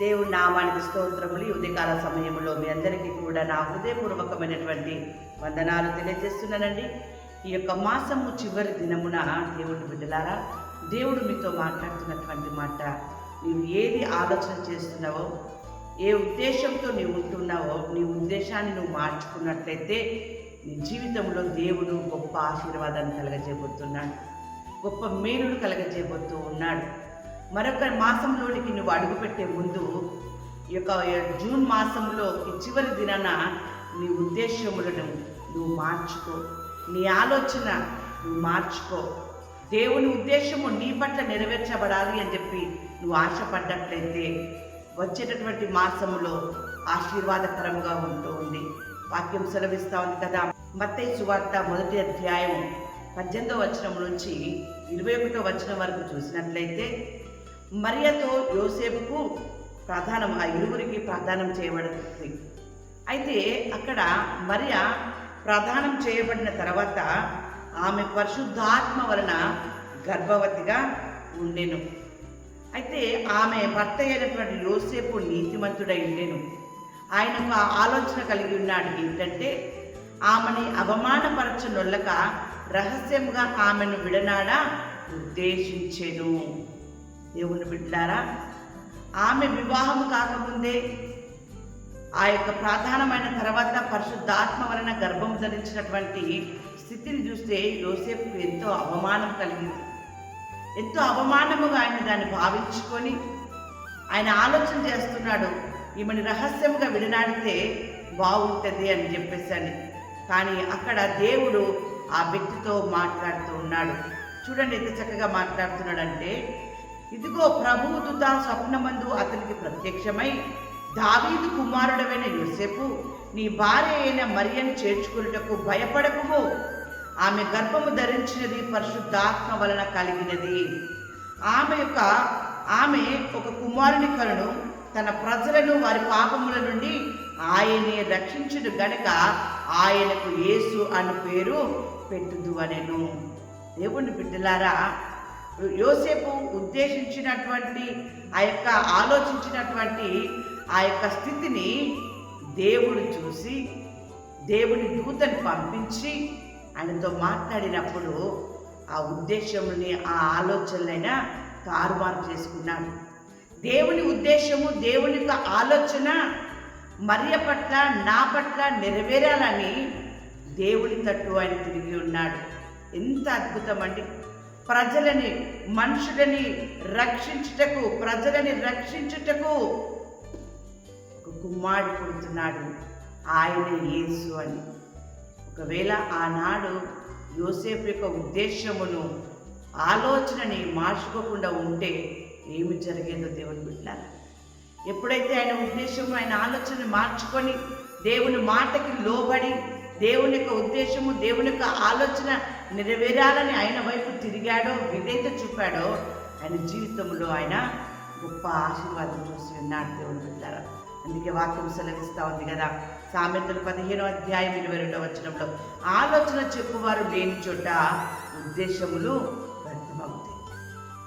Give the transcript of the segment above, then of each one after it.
దేవుడి నామానికి స్తోత్రములు. ఈ ఉదయకాల సమయంలో మీ అందరికీ కూడా నా హృదయపూర్వకమైనటువంటి వందనాలు తెలియజేస్తున్నానండి. ఈ యొక్క మాసము చివరి దినమున దేవుడి బిడ్డలారా దేవుడు మీతో మాట్లాడుతున్నటువంటి మాట నీవు ఏది ఆలోచన చేస్తున్నావో ఏ ఉద్దేశంతో నీవు ఉంటున్నావో నీ ఉద్దేశాన్ని నువ్వు మార్చుకున్నట్లయితే నీ జీవితంలో దేవుడు గొప్ప ఆశీర్వాదాన్ని కలగజేయబోతున్నాడు. గొప్ప మేలును కలగజేయబోతూ ఉన్నాడు. మరొక మాసంలోనికి నువ్వు అడుగుపెట్టే ముందు ఈ యొక్క జూన్ మాసంలో చివరి దినాన నీ ఉద్దేశములను నువ్వు మార్చుకో. నీ ఆలోచన నువ్వు మార్చుకో. దేవుని ఉద్దేశము నీ పట్ల నెరవేర్చబడాలి అని చెప్పి నువ్వు ఆశపడ్డట్లయితే వచ్చేటటువంటి మాసములో ఆశీర్వాదకరంగా ఉంటుంది వాక్యం సెలవిస్తా ఉంది కదా. మత్తయి సువార్త మొదటి అధ్యాయం పద్దెనిమిదో వచనం నుంచి ఇరవై ఒకటో వచనం వరకు చూసినట్లయితే మరియతో యోసేపుకు ప్రధానం ఆ ఇరువురికి ప్రధానం చేయబడుతుంది అయితే అక్కడ మరియ ప్రధానం చేయబడిన తర్వాత ఆమె పరిశుద్ధాత్మ వలన గర్భవతిగా ఉండెను. అయితే ఆమె భర్త అయినటువంటి యోసేపు నీతిమంతుడై ఉండెను. ఆయన ఒక ఆలోచన కలిగి ఉన్నాడు ఏంటంటే ఆమెని అవమానపరచనొల్లక రహస్యంగా ఆమెను విడనాడా ఉద్దేశించెను. దేవుని బిడ్డారా? ఆమె వివాహం కాకముందే ఆ యొక్క ప్రధానమైన తర్వాత పరిశుద్ధాత్మ వలన గర్భం ధరించినటువంటి స్థితిని చూస్తే యోసేపుకు ఎంతో అవమానం కలిగింది. ఎంతో అవమానముగా ఆయన దాన్ని భావించుకొని ఆయన ఆలోచన చేస్తున్నాడు ఈమెను రహస్యంగా విడనాడితే బాగుంటుంది అని చెప్పేసి అని. కానీ అక్కడ దేవుడు ఆ వ్యక్తితో మాట్లాడుతూ ఉన్నాడు. చూడండి ఎంత చక్కగా మాట్లాడుతున్నాడంటే ఇదిగో ప్రభువుదుత స్వప్నమందు అతనికి ప్రత్యక్షమై దావీదు కుమారుడమైన యోసేపు నీ భార్య అయిన మరియను చేర్చుకున్నటకు భయపడకుము. ఆమె గర్భము ధరించినది పరిశుద్ధాత్మ వలన కలిగినది. ఆమె యొక్క ఆమె ఒక కుమారుని కలను తన ప్రజలను వారి పాపముల నుండి ఆయనే రక్షించుడు గనక ఆయనకు యేసు అని పేరు పెట్టుదు అనేను దేవుని బిడ్డలారా యోసేపు ఉద్దేశించినటువంటి ఆ యొక్క ఆలోచించినటువంటి ఆ యొక్క స్థితిని దేవుడు చూసి దేవుని దూతను పంపించి ఆయనతో మాట్లాడినప్పుడు ఆ ఉద్దేశముని ఆ ఆలోచనలైనా తారుమారు చేసుకున్నాడు. దేవుని ఉద్దేశము దేవుని యొక్క ఆలోచన మరియ పట్ల నా పట్ల నెరవేరాలని దేవుని తట్టు ఆయన తిరిగి ఉన్నాడు. ఎంత అద్భుతం అండి ప్రజలని మనుషులని రక్షించుటకు ప్రజలని రక్షించుటకు ఒక గుమ్మాడి పుడుతున్నాడు. ఆయన యేసు అని. ఒకవేళ ఆనాడు యోసేపు యొక్క ఉద్దేశమును ఆలోచనని మార్చుకోకుండా ఉంటే ఏమి జరిగేదో దేవుని బిడ్డారా ఎప్పుడైతే ఆయన ఉద్దేశం ఆయన ఆలోచన మార్చుకొని దేవుని మాటకి లోబడి దేవుని యొక్క ఉద్దేశము దేవుని యొక్క ఆలోచన నెరవేరాలని ఆయన వైపు తిరిగాడో విధేత చూపాడో ఆయన జీవితంలో ఆయన గొప్ప ఆశీర్వాదం చూసి విన్నాడు దేవుని పెట్టారు అందుకే వాక్యం సెలవిస్తూ ఉంది కదా. సామెతలు పదిహేనో అధ్యాయం ఇరవై రెండవ వచ్చినప్పుడు ఆలోచన చెప్పువారు లేని చోట ఉద్దేశములు వ్యర్థమవుతాయి.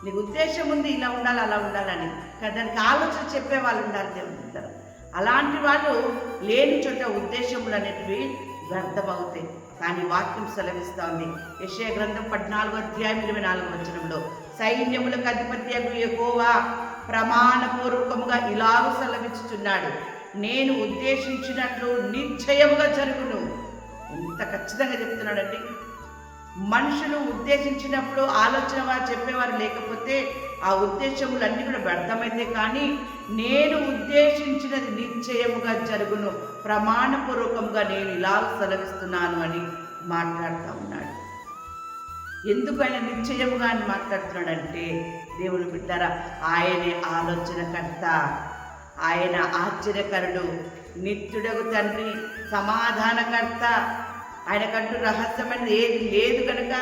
నీకు ఉద్దేశం ఉంది ఇలా ఉండాలి అలా ఉండాలని కానీ దానికి ఆలోచన చెప్పే వాళ్ళు ఉండాలి దేవుని అలాంటి వాళ్ళు లేని చోట ఉద్దేశములు అనేటివి వ్యర్థమవుతాయి కానీ వాక్యం సెలవిస్తోంది. ఉంది గ్రంథం పద్నాలుగో అధ్యాయం ఇరవై నాలుగు వచనంలో సైన్యములకు అధిపత్యకు ఎక్కువ ప్రమాణపూర్వకముగా ఇలాగ సెలవిస్తున్నాడు నేను ఉద్దేశించినట్లు నిశ్చయముగా జరుగును. ఎంత ఖచ్చితంగా చెప్తున్నాడండి. మనుషులు ఉద్దేశించినప్పుడు ఆలోచన వారు చెప్పేవారు లేకపోతే ఆ ఉద్దేశములన్నీ కూడా వ్యర్థమైతే కానీ నేను ఉద్దేశించినది నిశ్చయముగా జరుగును ప్రమాణపూర్వకంగా నేను ఇలా సెలవిస్తున్నాను అని మాట్లాడుతూ ఉన్నాడు. ఎందుకు ఆయన నిశ్చయముగా అని మాట్లాడుతున్నాడంటే దేవుని బిడ్డారా ఆయనే ఆలోచనకర్త ఆయన ఆశ్చర్యకరుడు నిత్యుడగు తండ్రి సమాధానకర్త ఆయనకంటూ రహస్యమైనది ఏది లేదు కనుక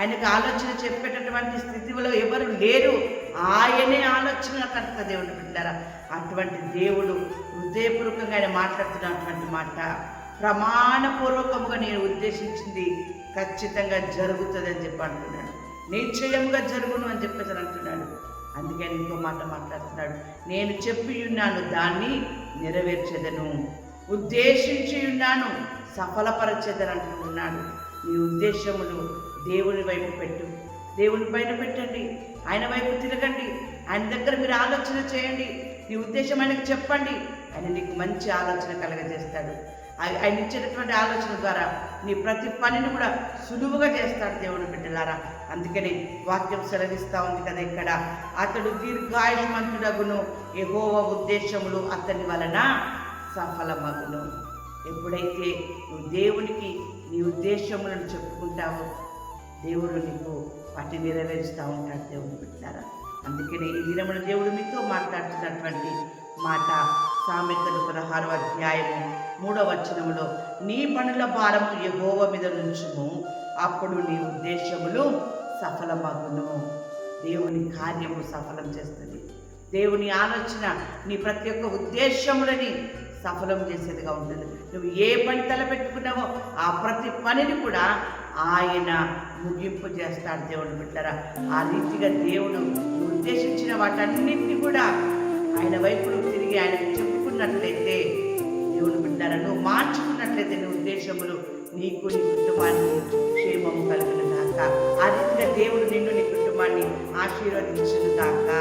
ఆయనకు ఆలోచన చెప్పేటటువంటి స్థితిలో ఎవరు లేరు. ఆయనే ఆలోచనకర్త దేవుడు బిడ్డారా అటువంటి దేవుడు హృదయపూర్వకంగా ఆయన మాట్లాడుతున్నటువంటి మాట ప్రమాణపూర్వకముగా నేను ఉద్దేశించింది ఖచ్చితంగా జరుగుతుంది అని చెప్పి అంటున్నాడు. నిశ్చయముగా జరుగును అని చెప్పేసి అంటున్నాడు. అందుకని ఇంకో మాట మాట్లాడుతున్నాడు. నేను చెప్పి ఉన్నాను దాన్ని నెరవేర్చెదను. ఉద్దేశించి ఉన్నాను సఫలపరచెదను ఉన్నాడు నీ ఉద్దేశములు దేవుని వైపు పెట్టు. దేవుని పైన పెట్టండి. ఆయన వైపు తిరగండి. ఆయన దగ్గర మీరు ఆలోచన చేయండి. నీ ఉద్దేశం ఆయనకు చెప్పండి. ఆయన నీకు మంచి ఆలోచన కలగజేస్తాడు. ఆయన ఇచ్చినటువంటి ఆలోచన ద్వారా నీ ప్రతి పనిని కూడా సులువుగా చేస్తాడు దేవుని బిడ్డలారా. అందుకని వాక్యం సెలవిస్తూ ఉంది కదా ఇక్కడ. అతడు దీర్ఘాయుష్మంతుడగును. ఎగోవ ఉద్దేశములు అతని వలన సఫలమగును. ఎప్పుడైతే నువ్వు దేవునికి నీ ఉద్దేశములను చెప్పుకుంటావో దేవుడు నీకు వాటిని నెరవేరుస్తూ ఉంటాడు దేవుడు పెట్టారా అందుకనే ఈ దినమున దేవుడు మీతో మాట్లాడుతున్నటువంటి మాట సామెతలు పదహారు అధ్యాయము మూడవ వచనములో నీ పనుల భారము ఎగోవ మీద నుంచుము. అప్పుడు నీ ఉద్దేశములు సఫలమగును. దేవుని కార్యము సఫలం చేస్తుంది. దేవుని ఆలోచన నీ ప్రతి ఒక్క ఉద్దేశములని సఫలం చేసేదిగా ఉంటుంది. నువ్వు ఏ పని తలపెట్టుకున్నావో ఆ ప్రతి పనిని కూడా ఆయన ముగింపు చేస్తాడు దేవుడు బిడ్డరా. ఆ రీతిగా దేవుడు ఉద్దేశించిన వాటన్నింటినీ కూడా ఆయన వైపు తిరిగి ఆయన చెప్పుకున్నట్లయితే దేవుని బిడ్డరా నువ్వు మార్చుకున్నట్లయితే నీ ఉద్దేశములు నీకు నీ కుటుంబాన్ని క్షేమము కలుగును దాకా ఆ రీతిగా దేవుడు నిన్ను నీ కుటుంబాన్ని ఆశీర్వదించును దాకా